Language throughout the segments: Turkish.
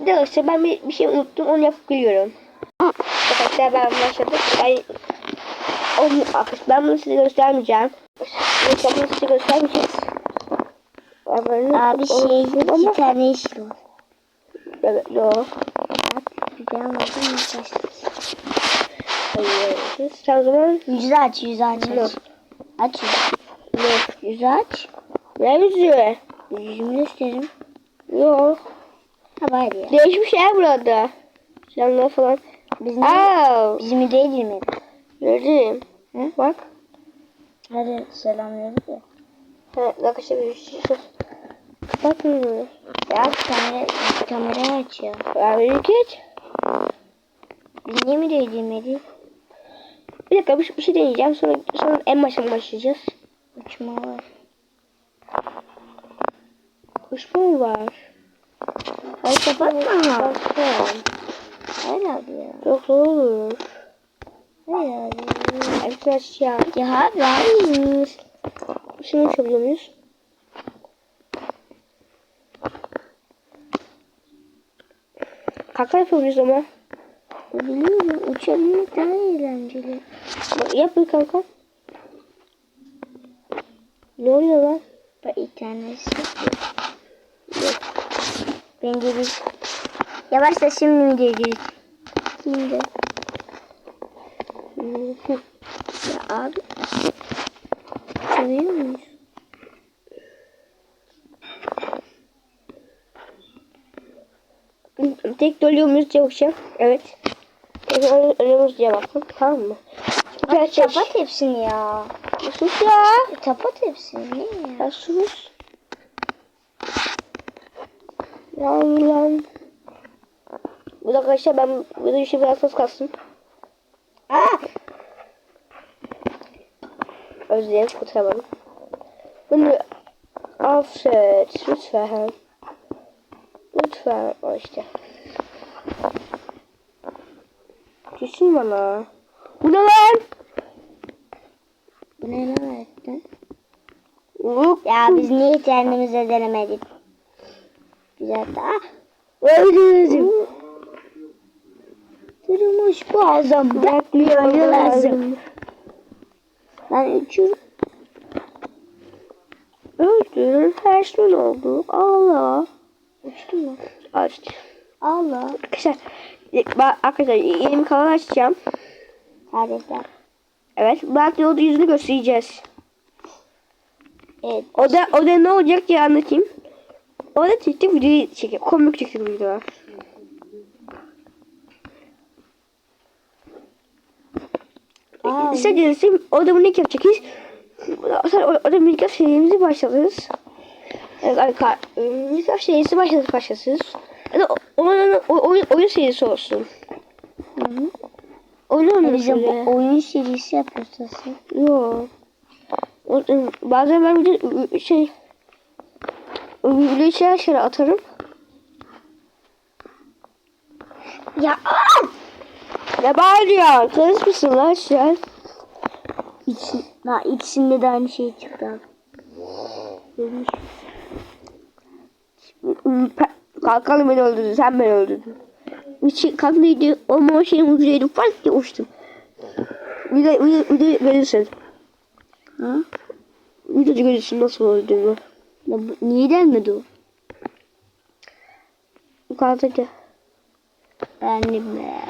Arkadaşlar ben bir, bir şey unuttum onu yapıp geliyorum. Arkadaşlar ben başladık. Ben, onu, ben bunu size göstermeyeceğim. Arkadaşlar bunu size göstermeyeceğiz. Abi şey iki tane iş var. evet yok. Bir mı başladı? Hayır. Sen o zaman Yüzü aç yüzü aç Yok. aç. Yüzü. ne? Yüzü aç. Ne yüzüğü? Yüzümü gösterim. Yok. Ha bari ya. Değişik bir şey burada. Canlar falan. Biz ne? Aa, Bizim değil mi? gördüm. Hı? Bak. Hadi selam verdik ya. Ha, arkadaşlar bir şey. Bakın. Ya kamera, kamerayı aç ya. Abi geç. Biz niye mi değdirmedik? Bir dakika bir, bir şey deneyeceğim. Sonra, sonra en baştan başlayacağız. Uçma var. Kuşma mı var? Ay kapatma. Hayır abi ya. Yok ne olur. Hayır abi. Açacağım. Ya hayır. Şimdi uçabiliyor muyuz? Kaka yapabiliriz ama. Biliyorum uçabilmek daha eğlenceli. Bak, Yap bir kanka. Ne oluyor lan? Bir tanesi. Bence biz. Yavaşla şimdi mi değdirdik? Şimdi. Ya abi. Seviyor muyuz? Tek doluyor muyuz bakacağım. Evet. Tek doluyor muyuz diye baktım. Tamam mı? Abi kapat hepsini ya. Sus ya. E, Kapat hepsini. Ya sus. Lan lan. Bu da arkadaşlar ben bu da işe biraz az kalsın. Aa! Özledim kurtaramadım. Bunu affet lütfen. Lütfen o işte. Düşün bana. Bu ne lan? Bu ne lan. Ya biz niye kendimize denemedik? Güzel daha. Öldürdüm. Durmuş boğazım. Bırakmıyor lazım. Ben uçurum. Öldür. Her şey oldu. Allah. Uçtum mu? Açtı. Allah. Arkadaşlar, ben arkadaşlar yeni bir kanal açacağım. Kardeşler. Evet, belki yolda yüzünü göstereceğiz. Evet. O da o da ne olacak diye anlatayım. O da TikTok video çekiyor. Komik TikTok videolar. Aa, İstediğiniz o da bunu ilk yapacağız. Sonra o, o da Minecraft serimizi başlatırız. Evet, Minecraft serisi başlatır başlatırız. Ya da o- onun o, oyun, oyun serisi olsun. Hı hı. Oyun E, öyle. bu oyun serisi yapıyoruz aslında. Yok. O- Bazen ben bir de şey videoyu şeyler şeyler atarım. Ya! Ne bağırıyor? Kız mısın lan sen? İçin, ha, ikisinde de aynı şey çıktı abi. Demiş. Kalkalım beni öldürdü. Sen beni öldürdün. Bir şey kalklıydı. Ama o şeyin ucuydu. Fark diye uçtum. Bir de, bir de, bir de görürsün. Ha? Bir de görürsün nasıl öldüğümü. Niye gelmedi o? Yukarıdaki. Benim be.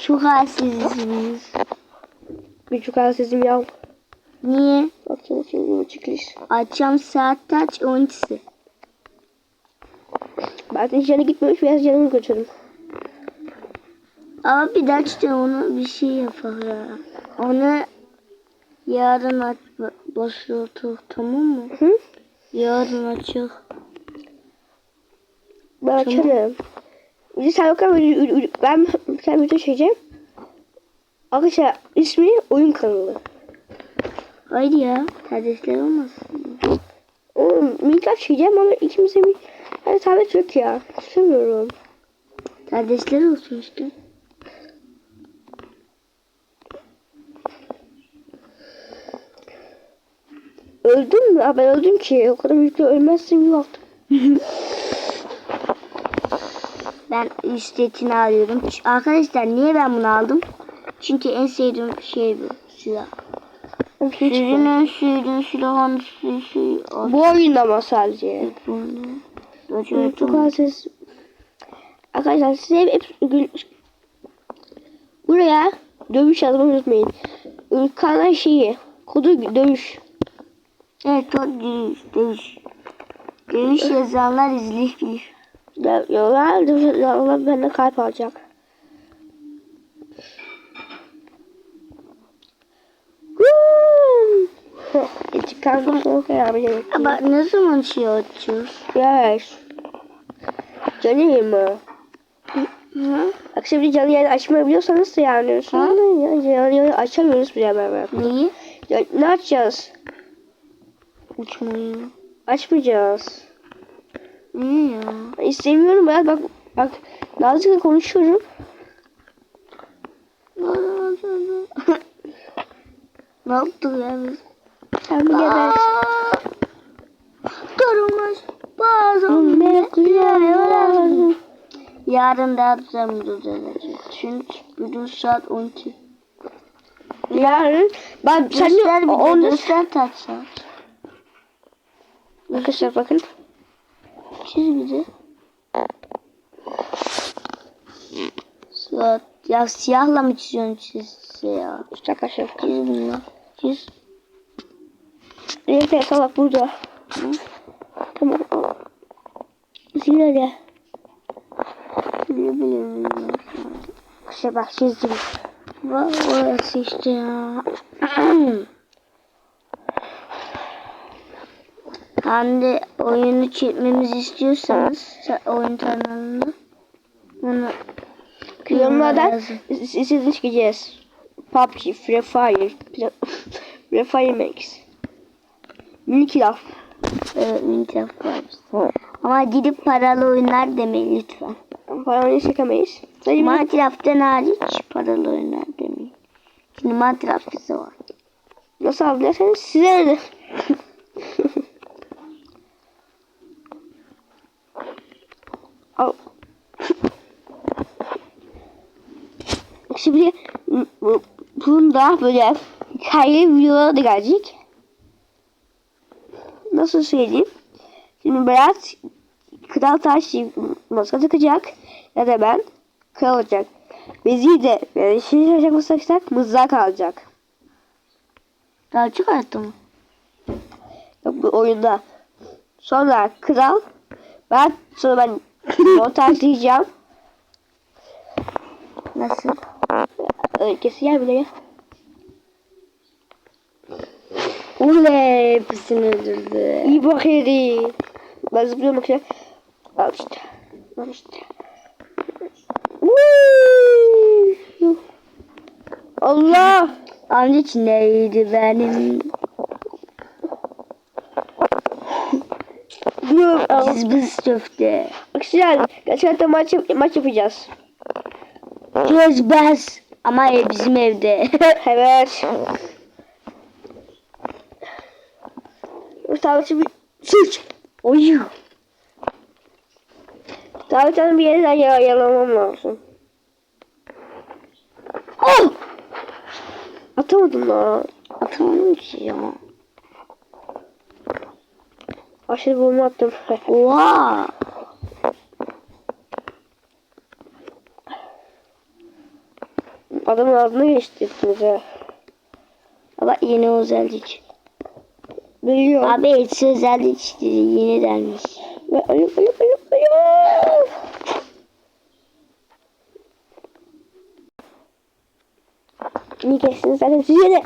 Şu halsizsiniz. Bir yukarı sesim ya. Niye? Baksana şimdi çıkış. Akşam saat kaç? 12'si. Ben hiç yana gitmemiş. Biraz yanımı götürdüm. Abi de işte onu bir şey yapar ya. Onu yarın başlatır tamam mı? Hı? Yarın açık. Ben açarım. Bir sen bakalım ben sen video çekeceğim. Arkadaşlar ismi oyun kanalı. Hayır ya. Kardeşler olmasın. Oğlum Minecraft çekeceğim ama ikimize bir hani tablet yok ya. İstemiyorum. Kardeşler olsun işte. Öldüm mü? Ben öldüm ki. O kadar büyük ölmezsin bir baktım. Ben üstetini alıyorum. Arkadaşlar niye ben bunu aldım? Çünkü en sevdiğim şey bu. Silah. Sürünün sürünün silahın sürüsü. Bu oyunda mı sadece? Çok az ses. Arkadaşlar size hep, buraya dövüş yazmayı unutmayın. Ülkanın şeyi kodu dövüş. Evet o dövüş. Dövüş. Dövüş yazanlar izleyebilir. Ya- Yola dövüş yazanlar bende kalp alacak. Çıkan soğuk ya Ama ne zaman şey açıyoruz? Yes. Canı mı? Hı? Bak şimdi canlı yayın açmayabiliyorsanız da yani. Sonra ya, canlı yayın açamıyoruz bile beraber. Neyi? Ya, ne açacağız? Uçmayı. Açmayacağız. Niye ya? İstemiyorum ben bak bak Nazlı'yla konuşuyorum. ne yaptık ya biz? Sen bir geber. Durmuş bazım bekliyor. Yarın da yapacağım düzelecek. Çünkü bugün saat 12. Yarın ben sen de onu kaç saat. Arkadaşlar bakın. Çiz bize. Saat. Ya siyahla mı çiziyorsun çizse ya? İşte arkadaşlar. Çiz bunu. Çiz. Neyse salak burada. Tamam. De. Bile bile bile. İşte bak çizdim. Bak orası işte ya. Hande oyunu çekmemizi istiyorsanız sa- oyun kanalında bunu Yorumlardan sizin çıkacağız. PUBG, Free Fire, Free Fire Max. Minik laf. Evet, Minecraft var. Ama gidip paralı oyunlar demeyin lütfen. Paranı çekemeyiz. Sadece bir Minecraft'tan hariç paralı oyunlar demeyin. Şimdi Minecraft bize var. nasıl alabilirseniz size ne? Al. Şimdi bu- bunda böyle hikayeli videolar da gelecek. Nasıl söyleyeyim? Şimdi Berat kral taş maska takacak ya da ben kral olacak. Bezi de yani şey yapacak olsak mızrak alacak. Daha çıkarttı mı? Yok bu oyunda. Sonra kral ben sonra ben montajlayacağım. Nasıl? Öykesi gel bile gel. Oley hepsini öldürdü. İyi bak yedi. Ben zıplıyorum bakıyorum. Al işte. Al işte. Allah! Amca neydi benim? Diyorum. Cızbız köfte. Arkadaşlar gerçekten maç, maç yapacağız. Cızbız. Ama ev bizim evde. evet. Tamam şimdi sıç. Oyu. Tamam bir yara- yaralamam lazım. Oh! Atamadım lan. Atamadım ki ya. Aşırı bomba attım. Oha. Adamın ağzına geçti hepinize. Ama yeni özellik. Biliyorum. Abi eksi özellik dedi. Yeni denmiş. Ayıp ayıp ayıp ayıp. İyi geçtiniz zaten size de.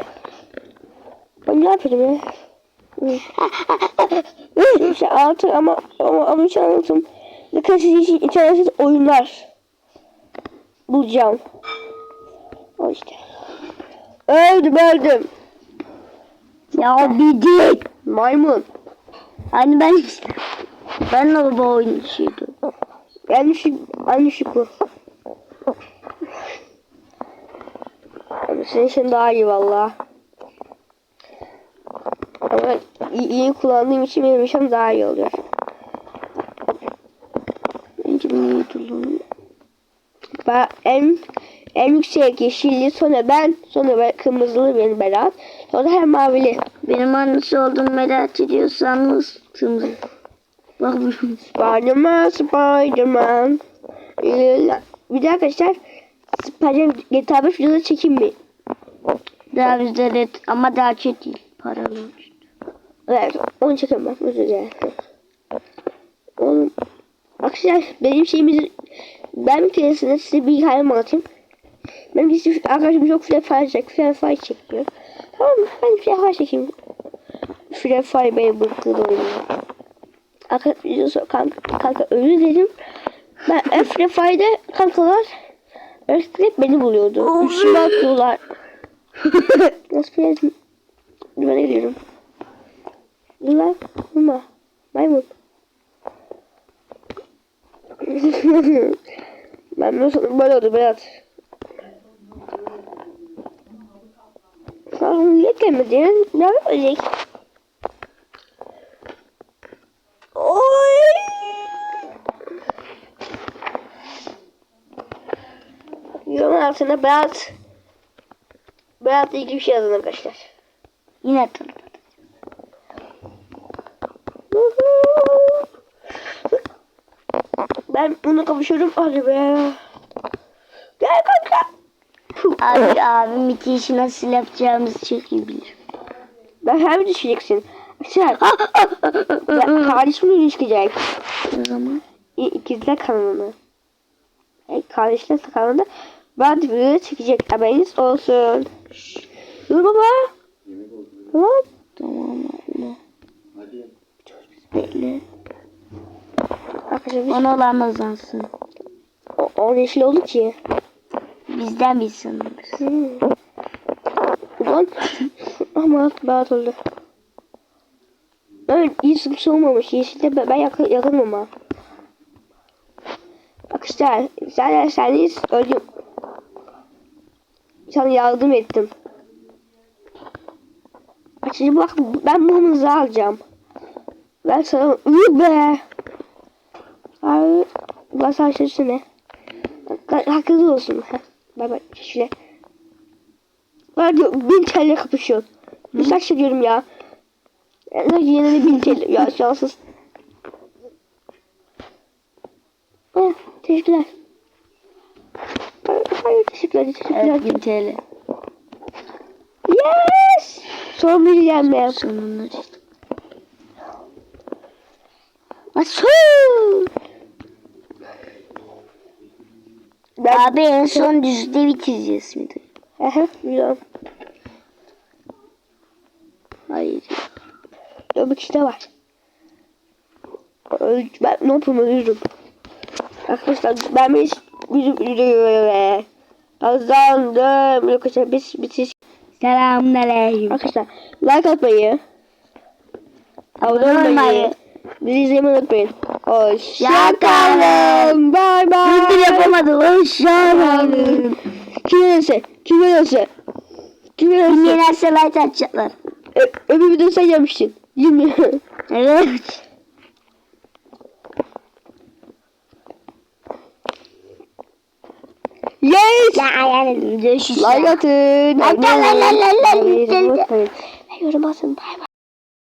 Ben ne yapıyorum ya? işte altı ama ama ama hiç anlatım. Ne kadar siz için internetsiz oyunlar bulacağım. İşte. Öldüm öldüm. Ya bir değil. Maymun. Hani ben işte. Ben de bu oyuncuydu. En düşük, en düşük bu. Senin için daha iyi valla. Ama iyi, iyi kullandığım için benim işim daha iyi oluyor. Bence bunu iyi. Ben en en yüksek yeşilli sonra ben sonra ben kırmızılı benim Berat. Sonra hem mavili. Benim annesi olduğumu merak ediyorsanız kırmızı. Bak bu. Spiderman Spiderman. Bir de arkadaşlar Spiderman GTA 5 videoda çekeyim mi? Daha bizde de ama daha çok değil. Paralı. Evet onu çekeyim ben özür dilerim. Oğlum arkadaşlar benim şeyimiz ben bir keresinde size bir hikaye anlatayım. Benim birisi arkadaşım çok Free Fire çek, Free Fire çekiyor. Tamam mı? Ben Free Fire çekeyim. Free Fire beni bıktı da oyunu. Arkadaşlar kanka, kanka özür dilerim. Ben Free Fire'de kankalar hep beni buluyordu. Üstüme atıyorlar. Nasıl bir Dur ben geliyorum. Dur lan. Vurma. Maymun. ben nasıl böyle oldu Berat. Gelmedin? Ne yapacak? Oy! Yorum altına Berat. Berat'la ilgili bir şey yazın arkadaşlar. Yine tanıdım. Ben bunu kavuşuyorum. Hadi be. Abi abim iki işi nasıl yapacağımızı çok iyi bilir. Ben her düşeceksin. Sen. kardeşimle çıkacak. O zaman İkizler kanalını. E, kardeşler kanalında ben de video çekecek. Haberiniz olsun. Dur baba. Tamam. tamam abla. Bekle. Arkadaşlar Ona olamazlansın. o, o yeşil oldu ki. Bizden bir sınırız. Hmm. Ulan. Ama rahat oldu. Evet iyi sıkıntı olmamış. Yeşilde ben, ben yakın, yakınım ama. Arkadaşlar sen derseniz öldüm. Sana yardım ettim. Şimdi bak ben bu mızrağı alacağım. Ben sana iyi be. Abi ben sana şey ne? Hakkınız olsun. Bay bay şöyle. Ben diyor bin TL kapışıyor. Bir saç diyorum ya. Yine de bin TL. Ya şanssız. Oh, teşekkürler. Hayır, teşekkürler. Teşekkürler. Evet 1000 TL. Yes! Son bir yenmeye. Sonunda işte. Nasıl? Ben... Abi en son düzde bitireceğiz miydi? Aha, biliyorum. Hayır. Kişi de var. Ben ne yapayım ölürüm. Arkadaşlar ben bir bir bir kazandım. Yok arkadaşlar biz bitiş. Selamünaleyküm. Arkadaşlar like atmayı. Abone olmayı. Bizi izlemeyi unutmayın. Hoşça Hoşçakalın. Bye bye. Biz yapamadık. Hoşçakalın. Kim ölürse? Kim ölürse? Kim ölürse? Dinleyenlerse like atacaklar. Ö- öbür videoyu sen yapmıştın. Değil mi? Evet. yes! Ya yani görüşürüz. Like atın. Like, like, like. Ve yorum atın. Bay bay.